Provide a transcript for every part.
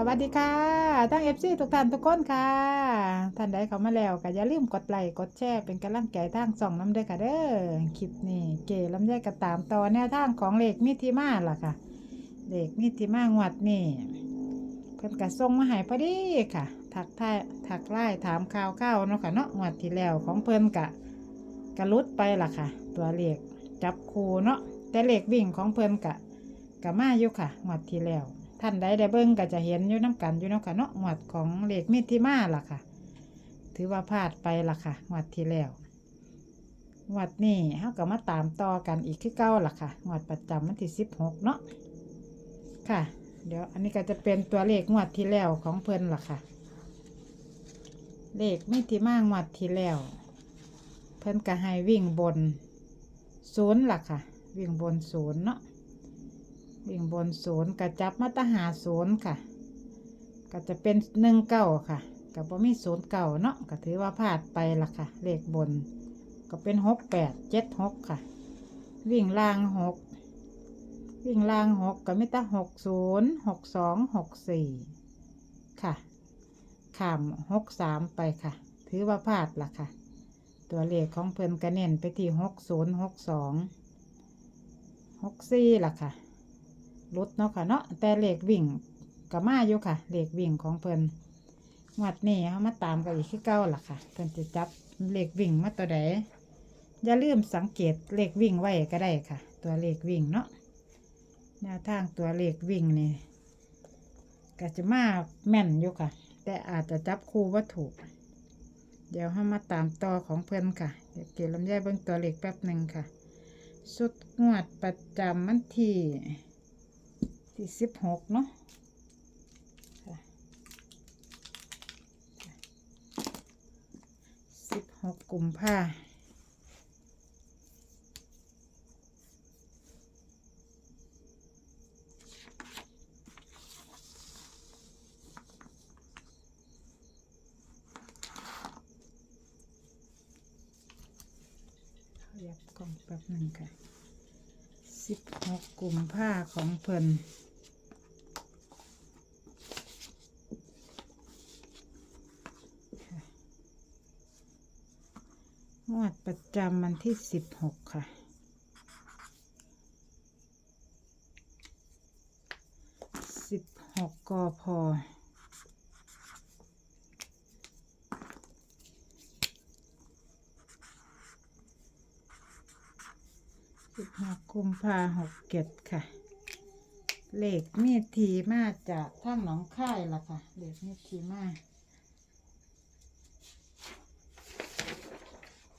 สวัสดีค่ะทั้งเอฟซีทุกท่านทุกคนค่ะ ท่านใดเข้ามาแล้วก็อย่าลืมกดไลค์กดแชร์เป็นกำลังใจทางส่องน้ำด้อค่ะเด้อคลิปนี้เก๋ลำไยก็ตามต่อแนวทางของเลขมิติมาล่ะค่ะเลขมิติมางวดนี่เพิ่นก็ส่งมาให้พอดีค่ะ ถักท่ายถักไล่ถามข่าวข้าวเนาะค่ะเนาะงวดที่แล้วของเพิ่นกะกระลุดไปล่ะค่ะ ตัวเลขจับคูเนาะแต่เลขวิ่งของเพิ่นกะกะมาอยู่ค่ะงวดที่แล้ว ท่านใดได้เบิ่งก็จะเห็นอยู่น้ำกันอยู่เนาะค่ะเนาะงวดของเลขมิติมาล่ะค่ะ ถือว่าพลาดไปล่ะค่ะงวดที่แล้วงวดนี้เฮาก็มาตามต่อกันอีกคือเก่าล่ะค่ะงวดประจำวันที่สิบหกเนาะค่ะ เดี๋ยวอันนี้ก็จะเป็นตัวเลขงวดที่แล้วของเพิ่นล่ะค่ะ เลขมิติมางวดที่แล้ว เพิ่นก็ให้วิ่งบนศูนย์ล่ะค่ะ วิ่งบนศูนย์เนาะ วิ่งบนศูนย์กระจับมาตหาศูนย์ค่ะ ก็จะเป็นหนึ่งเก้าค่ะกับบ่มีศูนย์เก้าเนาะก็ถือว่าพลาดไปละค่ะ เลขบน ก็เป็นหกแปดเจ็ดหกค่ะ วิ่งล่างหกวิ่งล่างหกก็ม่ตั้งหกศูนย์หกสองหกสี่ค่ะข้ามหกสามไปค่ะ ถือว่าพลาดละค่ะ ตัวเลขของเพิ่นกระเน้นไปที่หกศูนย์หกสองหกสี่ละค่ะ รุดเนาะค่ะเนาะแต่เลขวิ่งก็มาอยู่ค่ะเลขวิ่งของเพิ่นงวดนี้เขามาตามกันอีกคือเก้าล่ะค่ะเพิ่นจะจับเลขวิ่งมาตัวใดอย่าลืมสังเกตเลขวิ่งไว้ก็ได้ค่ะ ตัวเลขวิ่งเนาะแนวทางตัวเลขวิ่งนี่ก็จะมาแม่นอยู่ค่ะ แต่อาจจะจับคู่วัตถุเดี๋ยวเขามาตามต่อของเพิ่อนค่ะ เดี๋ยวเกลำไยเบิ่งตัวเลขแป๊บหนึ่งค่ะ สุดงวดประจำมันที่ ที่สิบหกเนาะสิบหกกลุ่มภายับกล่องแป๊บหนึ่งค่ะสิบหกกลุ่มภาของเพิ่น งวดประ จำวันที่สิบหกค่ะ สิบหกกพสิบหกกุมภาหกเก็ดค่ะ เลขมีทีมาจากท่างหนองค่ายล่ะค่ะ เลขมีทีมา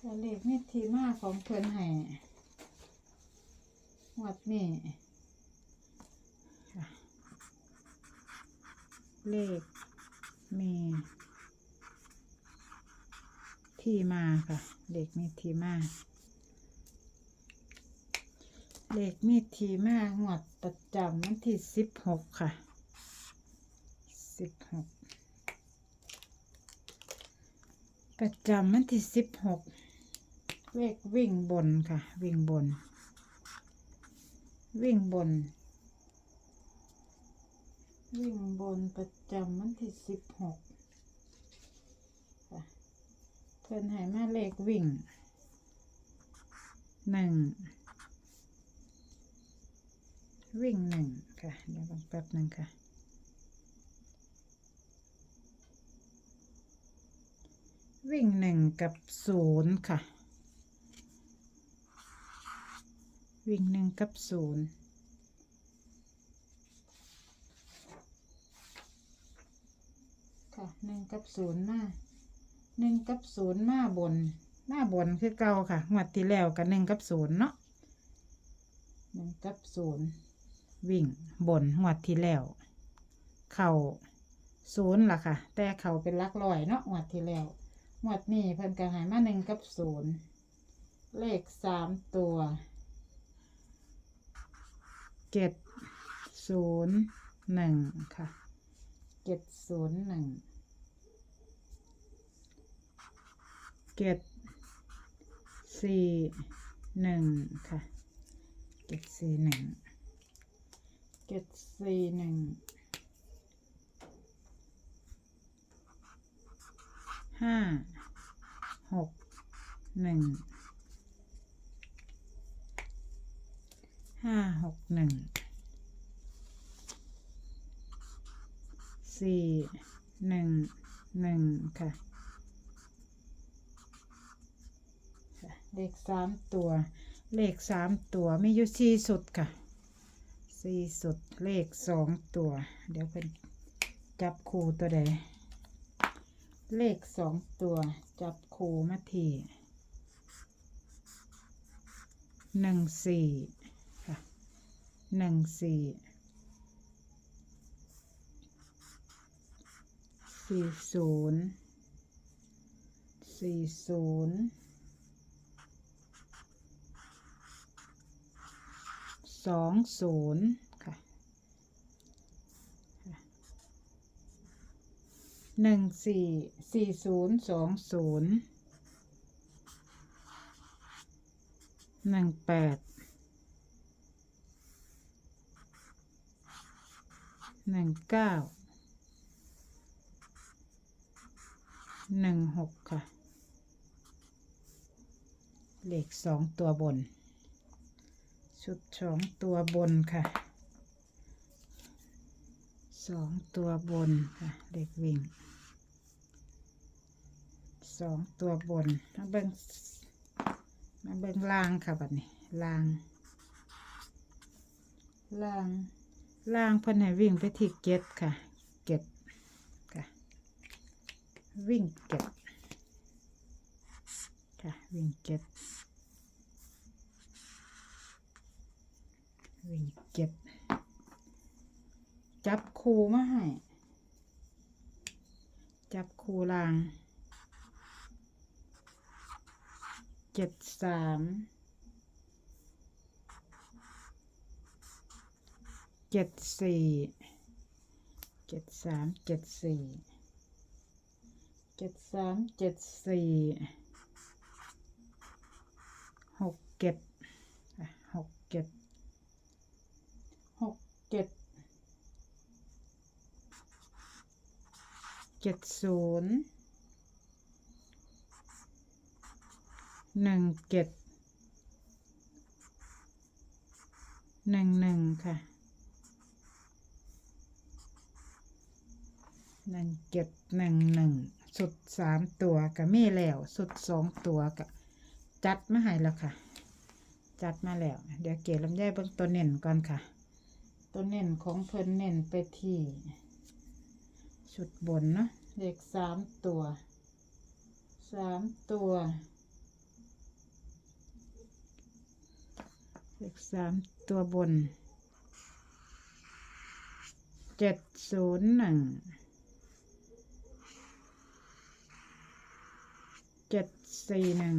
ตัวเลขนี่ทีมาของเพื่อนให้งวดนี่เลขมีที่มาค่ะ เลขมีที่มา เลขมีที่มางวดประจำวันที่สิบหกค่ะสิบหกประจำวันที่สิบหก เลขวิ่งบนค่ะ วิ่งบน วิ่งบน วิ่งบนประจำวันที่สิบหกค่ะเพิ่นให้มาเลขวิ่งหนึ่งวิ่งหนึ่งค่ะ เดี๋ยวแป๊บหนึ่งค่ะ วิ่งหนึ่งกับศูนย์ค่ะ วิ่งหนึ่งกับศูนย์ค่ะหนึ่งกับศูนย์มาหนึ่งกับศูนย์มาบนมาบนคือเก่าค่ะงวดที่แล้วกับหนึ่งกับศูนย์เนาะหนึ่งกับศูนย์วิ่งบนงวดที่แล้ว เข่าศูนย์ล่ะค่ะ แต่เข่าเป็นลักร้อยเนาะงวดที่แล้วหมวดนี้เพิ่นก็ใหายมาหนึ่งกับศูนย์เลขสามตัว เจ็ดศูนย์หนึ่งค่ะเจ็ดศูนย์หนึ่งเจ็ดสี่หนึ่งค่ะเจ็ดสี่หนึ่งเจ็ดสี่หนึ่งห้าหกหนึ่ง ห้าหกหนึ่งสี่หนึ่งหนึ่งค่ะเลขสามตัว เลขสามตัวมีอยู่สี่สุดค่ะสี่สุดเลขสองตัว เดี๋ยวเป็นจับคู่ตัวใดเลขสองตัว จับคู่มาทีหนึ่งสี่ หนึ่งสี่สี่ศูนย์สี่ศูนย์สองศูนย์ค่ะหนึ่งสี่สี่ศูนย์สองศูนย์หนึ่งแปด หนึ่งเก้าหนึ่งหกค่ะ เลขสองตัวบน ชุดสองตัวบนค่ะสองตัวบนค่ะเด็กวิ่งสองตัวบนมาเบิ่งมาเบิ่งล่างค่ะบัดนี้ล่างล่าง ล่างเพิ่นให้วิ่งไปที่เก็ดค่ะ เก็ดค่ะ วิ่งเก็ดค่ะ วิ่งเก็ดวิ่งเก็ดจับคูมาให้ จับคูล่างเจ็ดสาม เจ็ดสี่เจ็ดสามเจ็ดสี่เจ็ดสามเจ็ดสี่หกเจ็ดหกเจ็ดหกเจ็ดเจ็ดศูนย์หนึ่งเจ็ดหนึ่งหนึ่งค่ะ หนึ่งเจ็ดหนึ่งหนึ่งสุดสามตัวกับมีแล้ว สุดสองตัวกับจัดมาให้แล้วค่ะ จัดมาแล้ว เดี๋ยวเกลำไยเบิ่งตัวเน่นก่อนค่ะ ตัวเน่นของเพิ่นเน่นไปที่ชุดบนเนาะเลขสามตัวสามตัวเลขสามตัวบนเจ็ดศูนย์หนึ่ง เจ็ดสี่หนึ่ง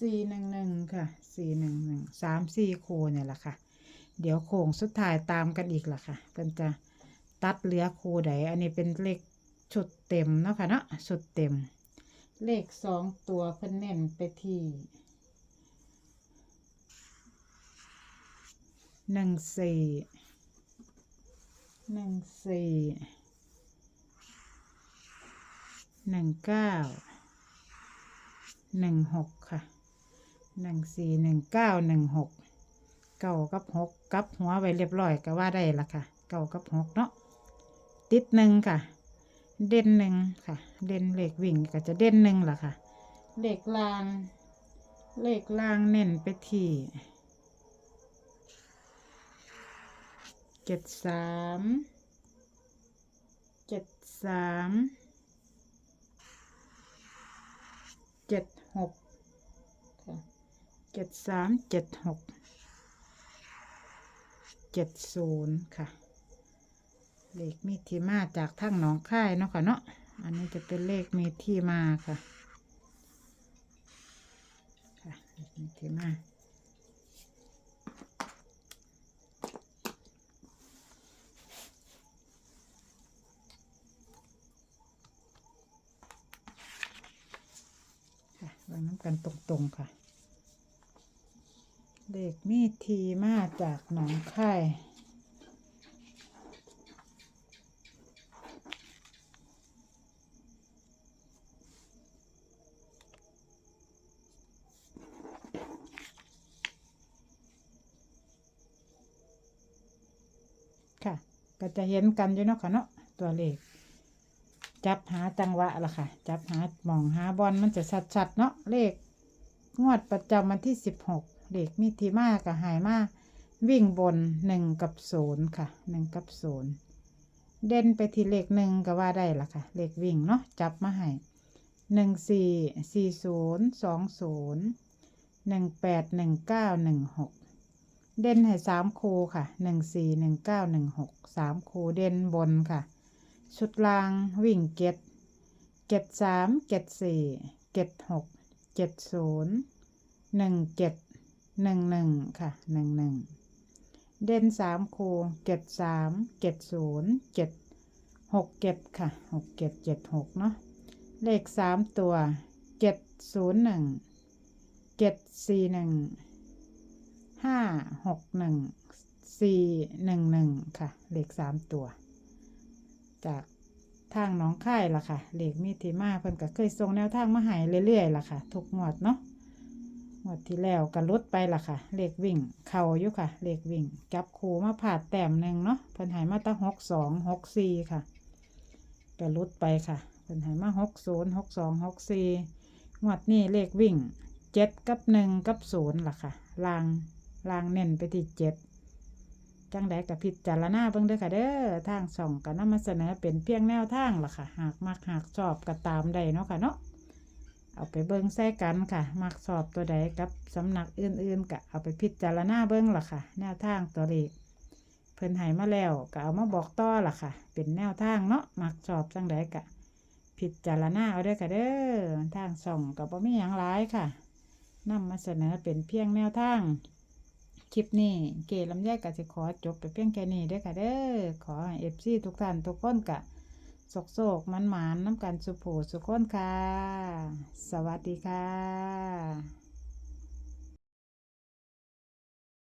สี่หนึ่งหนึ่งค่ะสี่หนึ่งหนึ่งสามสี่โคเนี่ยแหละค่ะ เดี๋ยวโค้งสุดท้ายตามกันอีกล่ะค่ะเพิ่นจะตัดเหลือโคู่ใดอันนี้เป็นเลขชุดเต็มเนาะค่ะเนาะชุดเต็ม เลขสองตัวเพิ่นเน้นไปที่หนึ่งสี่หนึ่งสี่ หนึ่งเก้าหนึ่งหกค่ะหนึ่งสี่หนึ่งเก้าหนึ่งหกเก้ากับหกกับหัวไว้เรียบร้อยก็ว่าได้ละค่ะ เก้ากับหกเนาะติดหนึ่งค่ะ เด่นหนึ่งค่ะ เด่นเลขวิ่งก็จะเด่นหนึ่งละค่ะเลขลางเลขลางเน้นไปที่เจ็ดสามเจ็ดสาม เจ็ดหกค่ะเจ็ดสามเจ็ดหกเจ็ดศูนย์ค่ะเลขมีที่มาจากทั้งหนองค่ายเนาะค่ะเนาะอันนี้จะเป็นเลขมีที่มาค่ะค่ะเลขมีที่มา น้ำกันตรงๆค่ะ เด็กมีทีมาจากหนองคายค่ะ ก็จะเห็นกันอยู่เนาะค่ะเนาะตัวเลข จับหาจังหวะละค่ะ จับหาหมองหาบอลมันจะชัดๆเนาะเลขงวดประจำวันที่สิบหกเลขมีทีมากับหายมาวิ่งบนหนึ่งกับศูนย์ค่ะหนึ่งกับศูนย์เด่นไปที่เลขหนึ่งก็ว่าได้ละค่ะ เลขวิ่งเนาะจับมาให้หนึ่งสี่สี่ศูนย์สองศูนย์หนึ่งแปดหนึ่งเก้าหนึ่งหกเด่นให้สามคูค่ะหนึ่งสี่หนึ่งเก้าหนึ่งหกสามคูเด่นบนค่ะ ชุดลางวิ่งเก็ดเก็ดสามเก็ดสี่เก็ดหกเจ็ดศูนย์หนึ่งเจ็ดหนึ่งหนึ่งค่ะหนึ่งหนึ่งเด่นสามคูเก็ดสามเก็ดศูนย์เจ็ดหกเก็ดค่ะหกเก็ดเจ็ดหกเนาะเลขสามตัวเจ็ดศูนย์หนึ่งเจ็ดสี่หนึ่งห้าหกหนึ่งสี่หนึ่งหนึ่งค่ะ เลขสามตัว จากทางน้องค่ายล่ะค่ะเลขมีทีมาเพิ่นก็เคยส่งแนวทางมาให้เรื่อยๆล่ะค่ะ ทุกงวดเนาะงวดที่แล้วก็ลดไปล่ะค่ะเลขวิ่ง เข่าอยู่ค่ะเลขวิ่งจับคูมาผ่าแต้มหนึ่งเนาะเพิ่นให้มาตั้งหกสองหกสี่ค่ะก็ลดไปค่ะเพิ่นให้มาหกศูนย์หกสองหกสี่งวดนี้เลขวิ่งเจ็ดกับหนึ่งกับศูนย์ล่ะค่ะลางลางเน้นไปที่เจ็ด จังใดกับพิจารณาเบิ่งเด้อค่ะเด้อทางส่องก็นำมาเสนอเป็นเพียงแนวทางล่ะค่ะ หากมักหากชอบก็ตามได้เนาะค่ะเนาะเอาไปเบิ่งใส่กันค่ะ มักชอบตัวใดกับสำนักอื่นๆก็เอาไปพิจารณาเบิ่งล่ะค่ะ แนวทางตัวเลขเพิ่นให้มาแล้วก็เอามาบอกต่อล่ะค่ะ เป็นแนวทางเนาะมักชอบจังใดก็พิจารณาเอาเด้อค่ะเด้อทางส่องก็บ่มีหยังหลายค่ะนำมาเสนอเป็นเพียงแนวทาง คลิปนี้เกลำไยก็จะขอจบไปเพียงแค่นี้ด้อค่ะเด้อขอเอฟซีทุกท่านทุกคนกะสกโศกมันหมานน้ำกันสุโผสุขคนค่ะ สวัสดีค่ะ